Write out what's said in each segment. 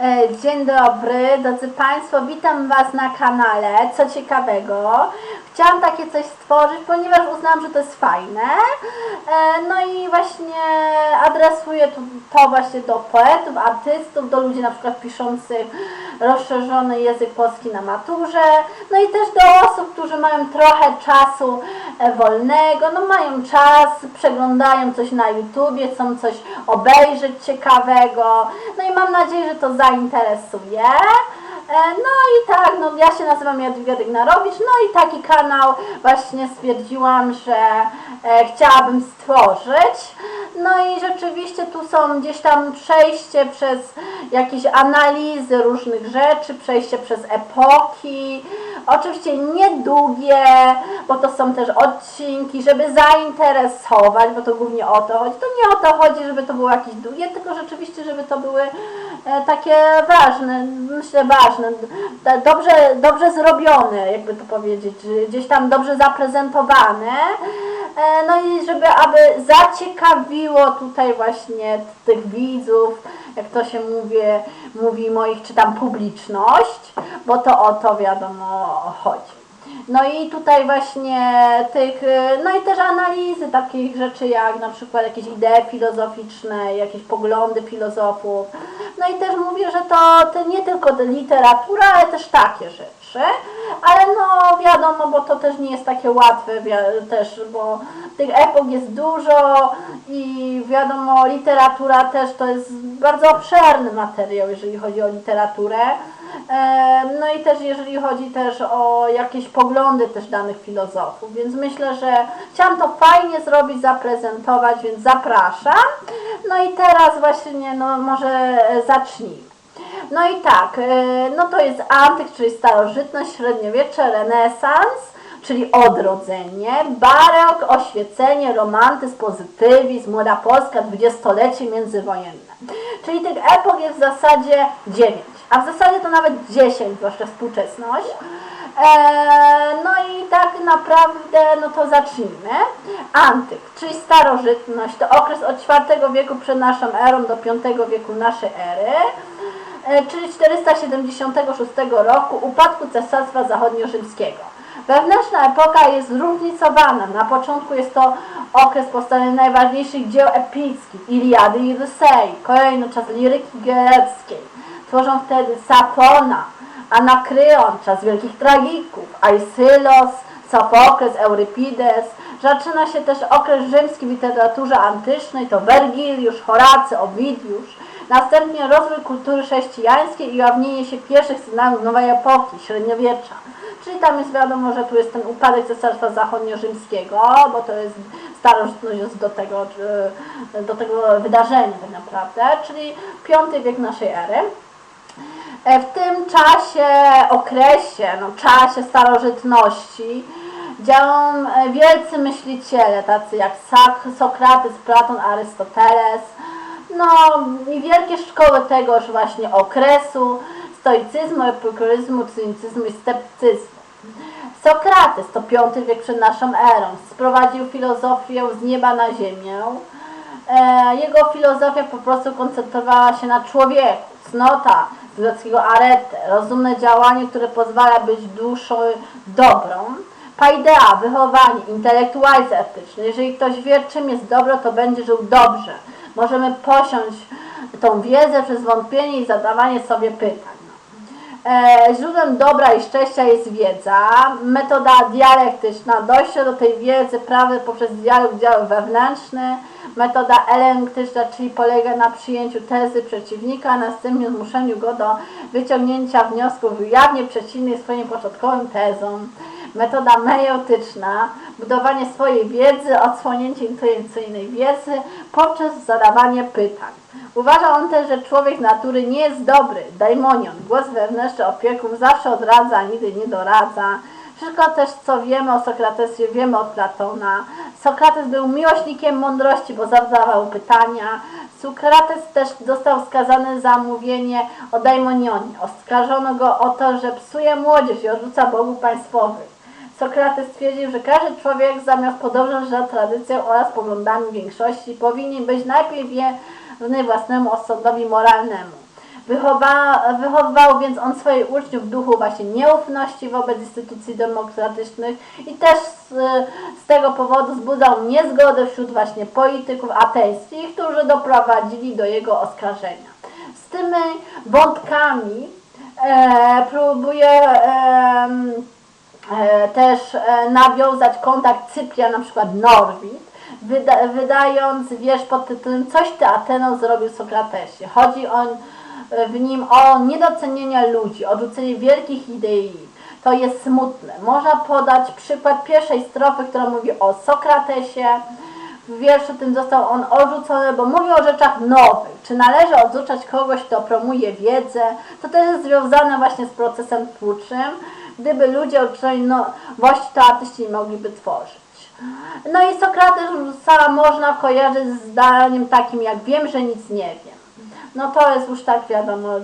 E, Dzień dobry, drodzy Państwo, witam Was na kanale. Co ciekawego, chciałam takie coś stworzyć, ponieważ uznałam, że to jest fajne. E, No i właśnie adresuję to, właśnie do poetów, artystów, do ludzi na przykład piszących rozszerzony język polski na maturze, no i też do osób, którzy mają trochę czasu e, wolnego, no mają czas, przeglądają coś na YouTubie, chcą coś obejrzeć ciekawego, no i mam nadzieję, że to zainteresuje. E, No i tak, no ja się nazywam Jadwiga Dygnarowicz, no i taki kanał właśnie stwierdziłam, że e, chciałabym stworzyć. No i rzeczywiście tu są gdzieś tam przejście przez jakieś analizy różnych rzeczy, przejście przez epoki. Oczywiście niedługie, bo to są też odcinki, żeby zainteresować, bo to głównie o to chodzi. To nie o to chodzi, żeby to było jakieś długie, tylko rzeczywiście, żeby to były e, takie ważne, myślę ważne, dobrze, dobrze zrobione, jakby to powiedzieć, gdzieś tam dobrze zaprezentowane. E, No i żeby aby zaciekawiło tutaj właśnie tych widzów, jak to się mówi, mówi moich, czy tam publiczność, bo to o to wiadomo chodzi. No i tutaj właśnie tych, y, no i też analizy takich rzeczy jak na przykład jakieś idee filozoficzne, jakieś poglądy filozofów. No i też mówię, że to, to nie tylko literatura, ale też takie rzeczy. Ale no wiadomo, bo to też nie jest takie łatwe też, bo tych epok jest dużo i wiadomo, literatura też to jest bardzo obszerny materiał, jeżeli chodzi o literaturę. No i też jeżeli chodzi też o jakieś poglądy też danych filozofów, więc myślę, że chciałam to fajnie zrobić, zaprezentować, więc zapraszam. No i teraz właśnie, no może e, zacznijmy. No i tak, e, no to jest antyk, czyli starożytność, średniowiecze, renesans, czyli odrodzenie, barok, oświecenie, romantyzm, pozytywizm, młoda Polska, dwudziestolecie międzywojenne. Czyli tych epok jest w zasadzie dziewięć, a w zasadzie to nawet dziesięć, zwłaszcza współczesność. Eee, no i tak naprawdę, no to zacznijmy. Antyk, czyli starożytność, to okres od IV wieku przed naszą erą do V wieku naszej ery e, czyli 476 roku upadku Cesarstwa Zachodnio-Rzymskiego. Wewnętrzna epoka jest zróżnicowana. Na początku jest to okres powstania najważniejszych dzieł epickich, Iliady i Odysei, kolejno czas liryki greckiej. Tworzą wtedy Sapona, Anakryon, czas wielkich tragików, Aeschylus, Sofokles, Eurypides. Zaczyna się też okres rzymski w literaturze antycznej, to Wergiliusz, Horacy, Owidiusz. Następnie rozwój kultury chrześcijańskiej i ujawnienie się pierwszych sygnałów nowej epoki, średniowiecza. Czyli tam jest wiadomo, że tu jest ten upadek Cesarstwa Zachodnio-Rzymskiego, bo to jest starożytność do tego, czy- do tego wydarzenia tak naprawdę, czyli V wiek naszej ery. E, W tym czasie, okresie, no czasie starożytności działą e, wielcy myśliciele, tacy jak Sokrates, Platon, Arystoteles, no i wielkie szkoły tegoż właśnie okresu, stoicyzmu, epikuryzmu, cynicyzmu i sceptycyzmu. Sokrates to V wiek przed naszą erą, sprowadził filozofię z nieba na ziemię. E, Jego filozofia po prostu koncentrowała się na człowieku, cnota z greckiego arete, rozumne działanie, które pozwala być duszą dobrą. Paidea, wychowanie, intelektualizm etyczny. Jeżeli ktoś wie, czym jest dobro, to będzie żył dobrze. Możemy posiąść tą wiedzę przez wątpienie i zadawanie sobie pytań. E, źródłem dobra i szczęścia jest wiedza, metoda dialektyczna, dojście do tej wiedzy prawdy poprzez dialog działu wewnętrzny, metoda elenktyczna, czyli polega na przyjęciu tezy przeciwnika, a następnie zmuszeniu go do wyciągnięcia wniosków jawnie przeciwnych swoim początkowym tezom, metoda meiotyczna, budowanie swojej wiedzy, odsłonięcie intuicyjnej wiedzy poprzez zadawanie pytań. Uważa on też, że człowiek natury nie jest dobry, daimonion, głos wewnętrzny opieków zawsze odradza, nigdy nie doradza. Wszystko też, co wiemy o Sokratesie, wiemy od Platona. Sokrates był miłośnikiem mądrości, bo zadawał pytania. Sokrates też został skazany za mówienie o daimonionie. Oskarżono go o to, że psuje młodzież i odrzuca bogów państwowych. Sokrates stwierdził, że każdy człowiek zamiast podążać za tradycją oraz poglądami większości powinien być najpierw wierny własnemu osądowi moralnemu. Wychowa, wychowywał więc on swoich uczniów w duchu właśnie nieufności wobec instytucji demokratycznych i też z, z tego powodu wzbudzał niezgodę wśród właśnie polityków ateńskich, którzy doprowadzili do jego oskarżenia. Z tymi wątkami e, próbuje e, też e, nawiązać kontakt Cyprian, na przykład Norwid, wyda, wydając wiersz pod tytułem Coś ty Ateno zrobił Sokratesie. Chodzi on e, w nim o niedocenienie ludzi, odrzucenie wielkich idei. To jest smutne. Można podać przykład pierwszej strofy, która mówi o Sokratesie. W wierszu tym został on odrzucony, bo mówi o rzeczach nowych. Czy należy odrzucać kogoś, kto promuje wiedzę? To też jest związane właśnie z procesem twórczym. Gdyby ludzie odrzucali nowości, to artyści mogliby tworzyć. No i Sokratesa można kojarzyć z zdaniem takim jak wiem, że nic nie wiem. No to jest już tak wiadomo, y,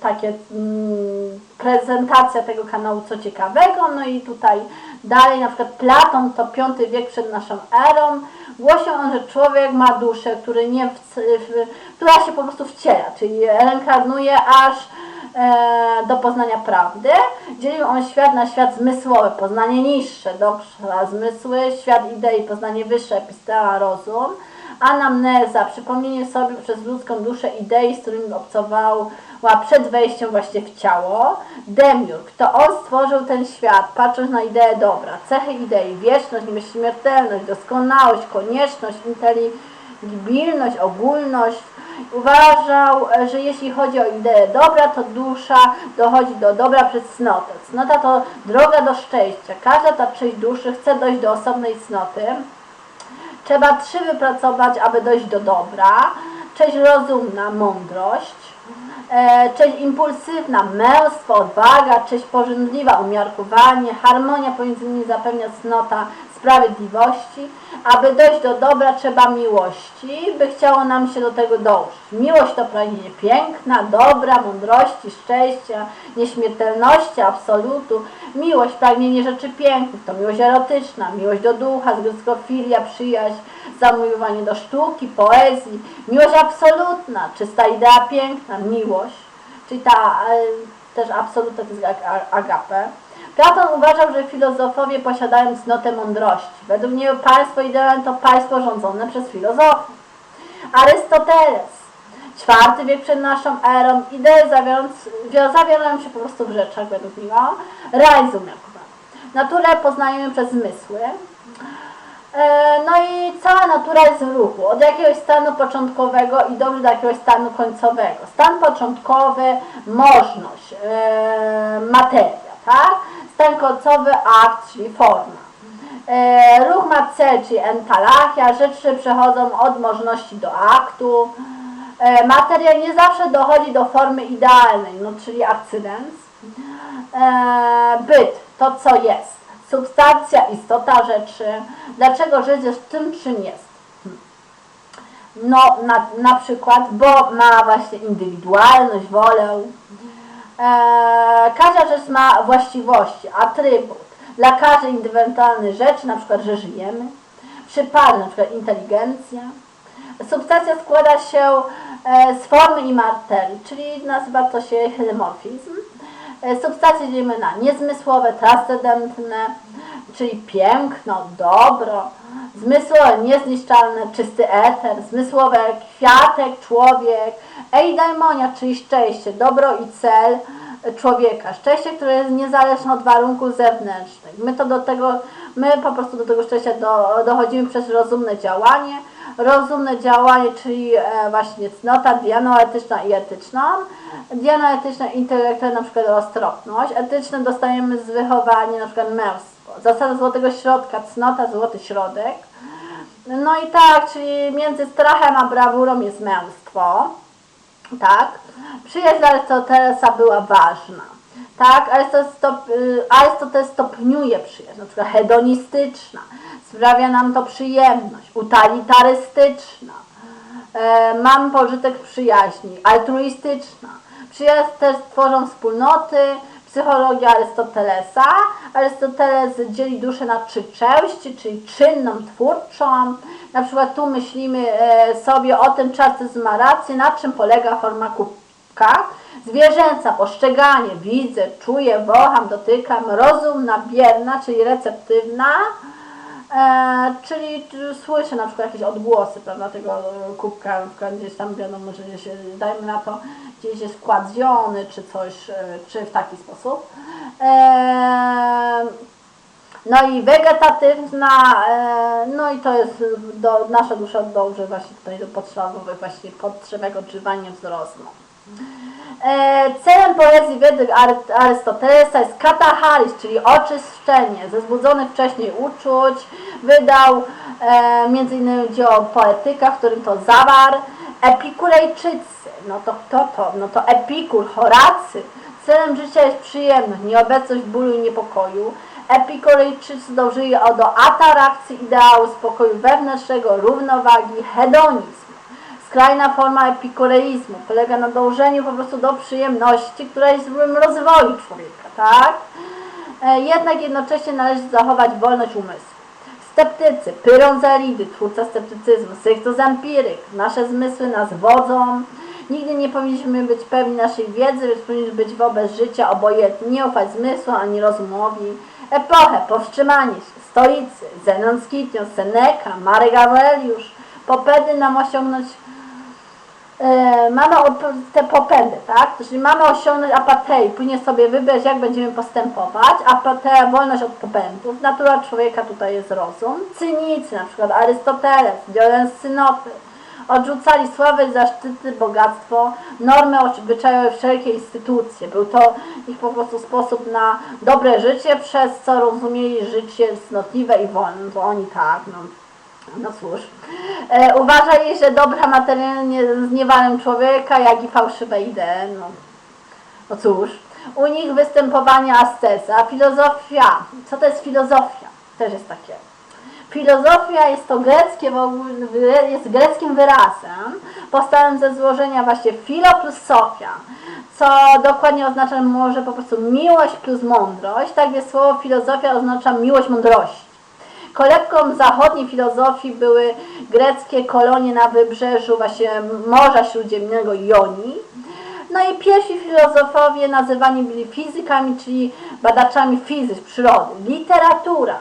takie mm, prezentacja tego kanału co ciekawego. No i tutaj dalej na przykład Platon to V wiek przed naszą erą. Głosił on, że człowiek ma duszę, który nie w, która się po prostu wciela, czyli reinkarnuje aż do poznania prawdy. Dzielił on świat na świat zmysłowy, poznanie niższe, doksza, zmysły, świat idei, poznanie wyższe, epistema, rozum. Anamneza, przypomnienie sobie przez ludzką duszę idei, z którymi obcowała przed wejściem właśnie w ciało. Demiurg, to on stworzył ten świat, patrząc na ideę dobra. Cechy idei, wieczność, nieśmiertelność, doskonałość, konieczność, inteligibilność, ogólność. Uważał, że jeśli chodzi o ideę dobra, to dusza dochodzi do dobra przez cnotę. Cnota to droga do szczęścia. Każda ta część duszy chce dojść do osobnej cnoty. Trzeba trzy wypracować, aby dojść do dobra. Część rozumna, mądrość. E, część impulsywna, męstwo, odwaga. Część pożądliwa, umiarkowanie. Harmonia pomiędzy nimi zapewnia cnota sprawiedliwości. Aby dojść do dobra, trzeba miłości, by chciało nam się do tego dążyć. Miłość to pragnienie piękna, dobra, mądrości, szczęścia, nieśmiertelności, absolutu. Miłość, pragnienie rzeczy pięknych, to miłość erotyczna, miłość do ducha, z greckiego filia, przyjaźń, zamiłowanie do sztuki, poezji. Miłość absolutna, czysta idea piękna, miłość, czyli ta e, też absolutna to jest ag- agapę. Platon uważał, że filozofowie posiadają cnotę mądrości. Według niego państwo idealne to państwo rządzone przez filozofów. Arystoteles, czwarty wiek przed naszą erą, idee zawierają się po prostu w rzeczach według niego. Realizm miarkowanie. Naturę poznajemy przez zmysły. E, No i cała natura jest w ruchu, od jakiegoś stanu początkowego i dąży do jakiegoś stanu końcowego. Stan początkowy, możność, e, materia, tak? Stan końcowy, akt, czyli forma. E, Ruch ma cel, czyli entalachia, rzeczy przechodzą od możności do aktu. E, Materia nie zawsze dochodzi do formy idealnej, no czyli akcydens. E, Byt, to co jest. Substancja, istota rzeczy. Dlaczego rzecz jest tym, czym jest? No, na, na przykład, bo ma właśnie indywidualność, wolę. E, każda rzecz ma właściwości, atrybut. Dla każdej indywidualnej rzeczy, na przykład, że żyjemy. Przypadek, na przykład inteligencja. Substancja składa się e, z formy i materii, czyli nazywa to się hydromorfizm. E, Substancje dzielimy na niezmysłowe, transcendentne, czyli piękno, dobro, zmysłowe, niezniszczalne, czysty eter, zmysłowe, kwiatek, człowiek, eudaimonia, czyli szczęście, dobro i cel człowieka. Szczęście, które jest niezależne od warunków zewnętrznych. My to do tego, my po prostu do tego szczęścia do, dochodzimy przez rozumne działanie. Rozumne działanie, czyli e, właśnie cnota dianoetyczna i etyczna. Dianoetyczna intelektualna, na przykład roztropność. Etyczne dostajemy z wychowania, na przykład męstwo. Zasada złotego środka, cnota, złoty środek. No i tak, czyli między strachem a brawurą jest męstwo. Tak. Przyjaźń dla Arystotelesa była ważna. Tak, Arystoteles, stop, y, stopniuje przyjaźń, na przykład hedonistyczna, sprawia nam to przyjemność, utilitarystyczna, e, mam pożytek przyjaźni, altruistyczna. Przyjaźń też tworzą wspólnoty, psychologia Arystotelesa. Arystoteles dzieli duszę na trzy części, czyli czynną, twórczą. Na przykład tu myślimy e, sobie o tym, czy artyzm ma rację, na czym polega forma kubka. Zwierzęca, postrzeganie, widzę, czuję, wącham, dotykam, rozumna, bierna, czyli receptywna, e, czyli słyszę na przykład jakieś odgłosy, prawda, tego e, kubka, gdzieś tam wiadomo, że gdzieś, dajmy na to, gdzieś jest wkład ziony, czy coś, e, czy w taki sposób. E, no i wegetatywna, e, no i to jest do, nasza dusza dąży właśnie tutaj do podstawowych właśnie potrzebek odżywania wzrostu. E, celem poezji Ary- Arystotelesa jest katacharis, czyli oczyszczenie ze zbudzonych wcześniej uczuć. Wydał e, innymi dzieło Poetyka, w którym to zawarł. Epikurejczycy, no to kto to? No to Epikur, Horacy. Celem życia jest przyjemność, nieobecność bólu i niepokoju. Epikurejczycy dążyli do atarakcji ideału spokoju wewnętrznego, równowagi, hedonizmu. Skrajna forma epikureizmu polega na dążeniu po prostu do przyjemności, która jest w rozwoju człowieka, tak? E, Jednak jednocześnie należy zachować wolność umysłu. Sceptycy, Pyrązalidy, twórca sceptycyzmu, Syktus Empiryk, nasze zmysły nas wodzą. Nigdy nie powinniśmy być pewni naszej wiedzy, lecz powinniśmy być wobec życia obojętni, nie ufać zmysłu ani rozumowi. Epochę, powstrzymanie się, stoicy, Zenon Skitios, Seneca, Marek Aureliusz, nam osiągnąć e, mamy te popędy, tak? Czyli mamy osiągnąć apatei, później sobie wybrać, jak będziemy postępować. Apateia, wolność od popędów. Natura człowieka tutaj jest rozum. Cynicy, na przykład Arystoteles, Diogen Synopy, odrzucali sławę, zaszczyty, bogactwo, normy obyczajowe, wszelkie instytucje. Był to ich po prostu sposób na dobre życie, przez co rozumieli życie cnotliwe i wolne. To oni tak, no. No cóż, e, uważaj, że dobra materialnie zniewalą człowieka, jak i fałszywe idee. No, no cóż, u nich występowanie asceza, filozofia. Co to jest filozofia? Też jest takie. Filozofia jest to greckie, jest greckim wyrazem powstałym ze złożenia właśnie filo plus sofia, co dokładnie oznacza może po prostu miłość plus mądrość. Tak więc słowo filozofia oznacza miłość mądrości. Kolebką zachodniej filozofii były greckie kolonie na wybrzeżu właśnie Morza Śródziemnego Jonii. No i pierwsi filozofowie nazywani byli fizykami, czyli badaczami fizyk, przyrody. Literatura.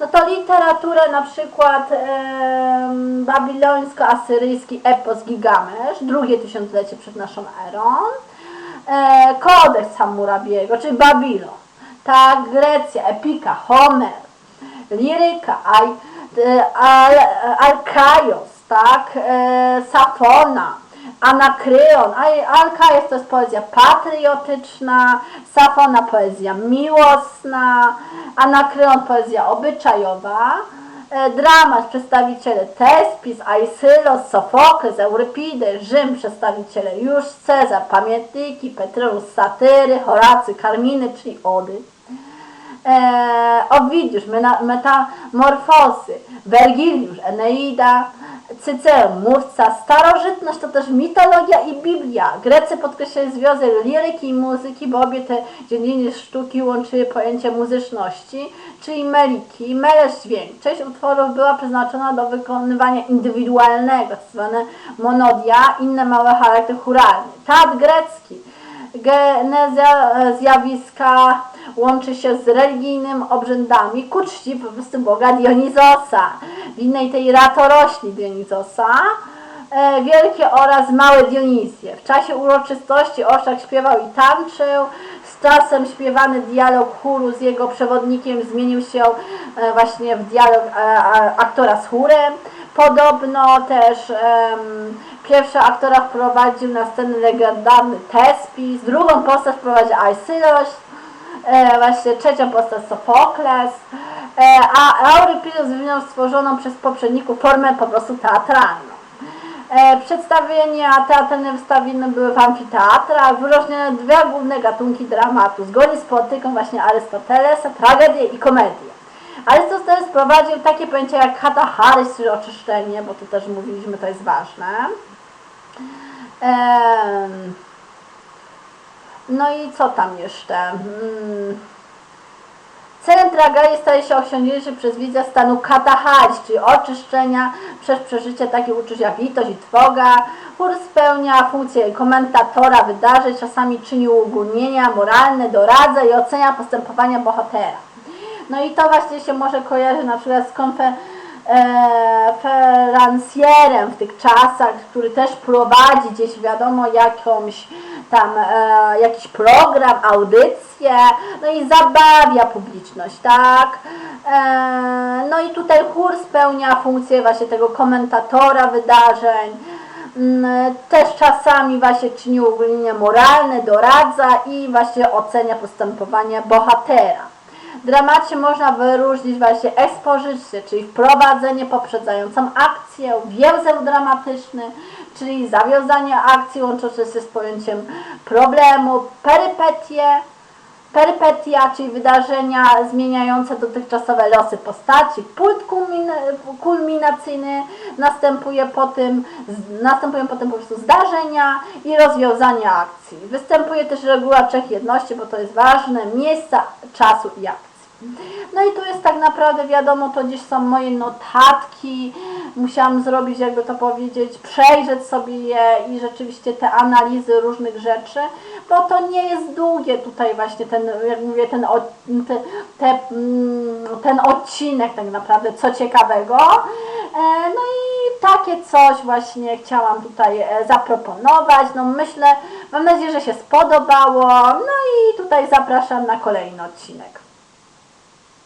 No to literaturę na przykład em, babilońsko-asyryjski epos Gigamesz, drugie tysiąclecie przed naszą erą. E, kodeks Hammurabiego, czyli Babilon. Tak, Grecja, Epika, Homer, liryka, e, al, Alkaios, tak, e, Safona, Anakryon, aj, Alkaios to jest poezja patriotyczna, Safona poezja miłosna, Anakryon poezja obyczajowa, e, dramat przedstawiciele Tespis, Aeschylus, Sofokles, Eurypides, Rzym przedstawiciele już Cezar, pamiętniki, Petrus, satyry, Horacy, Karminy, czyli Ody Owidiusz, mena- metamorfozy, Wergiliusz, Eneida, Cyceron, mówca, starożytność to też mitologia i Biblia. Grecy podkreślali związek liryki i muzyki, bo obie te dziedziny sztuki łączyły pojęcie muzyczności, czyli meliki, melesz dźwięk. Część utworów była przeznaczona do wykonywania indywidualnego, tzw. monodia, inne małe charakter churalny. Teatr grecki, genezja e, zjawiska łączy się z religijnymi obrzędami ku czci po prostu Boga Dionizosa, w innej tej ratorośli Dionizosa, e, wielkie oraz małe Dionizje. W czasie uroczystości orszak śpiewał i tańczył, z czasem śpiewany dialog chóru z jego przewodnikiem zmienił się e, właśnie w dialog e, aktora z chórem. Podobno też em, pierwszy aktora wprowadził na scenę legendarny Tespis, drugą postać wprowadził Aeschylus, e, właśnie trzecią postać Sofokles, e, a Eurypides wyjął stworzoną przez poprzedników formę po prostu teatralną. E, przedstawienia teatralne wystawione były w amfiteatrach, wyróżnione dwie główne gatunki dramatu, zgodnie z poetyką właśnie Arystotelesa, tragedię i komedię. Arystoteles wprowadził takie pojęcia jak katacharys, czyli oczyszczenie, bo tu też mówiliśmy, to jest ważne. No i co tam jeszcze? Hmm. Celem tragai staje się osiągnięcie przez widza stanu katahali, czyli oczyszczenia przez przeżycie takich uczuć jak litość i trwoga. Chór spełnia funkcję komentatora wydarzeń, czasami czyni uogólnienia moralne, doradza i ocenia postępowania bohatera. No i to właśnie się może kojarzy na przykład z konferencjerem w tych czasach, który też prowadzi gdzieś wiadomo jakąś tam e, jakiś program, audycję, no i zabawia publiczność, tak? E, no i tutaj chór spełnia funkcję właśnie tego komentatora wydarzeń, Mm, też czasami właśnie czyni uogólnienia moralne, doradza i właśnie ocenia postępowanie bohatera. W dramacie można wyróżnić właśnie ekspozycję, czyli wprowadzenie poprzedzającą akcję, więzeł dramatyczny, czyli zawiązanie akcji łączące się z pojęciem problemu, perypetie, perypetia, czyli wydarzenia zmieniające dotychczasowe losy postaci, punkt kulmin- kulminacyjny, następuje potem, z- następują potem po prostu zdarzenia i rozwiązanie akcji. Występuje też reguła trzech jedności, bo to jest ważne, miejsca, czasu i akcji. No i tu jest tak naprawdę wiadomo, to gdzieś są moje notatki, musiałam zrobić, jakby to powiedzieć, przejrzeć sobie je i rzeczywiście te analizy różnych rzeczy, bo to nie jest długie tutaj właśnie ten, jak mówię, ten, te, te, mm, ten odcinek tak naprawdę, co ciekawego. E, No i takie coś właśnie chciałam tutaj e, zaproponować. No myślę, mam nadzieję, że się spodobało. No i tutaj zapraszam na kolejny odcinek.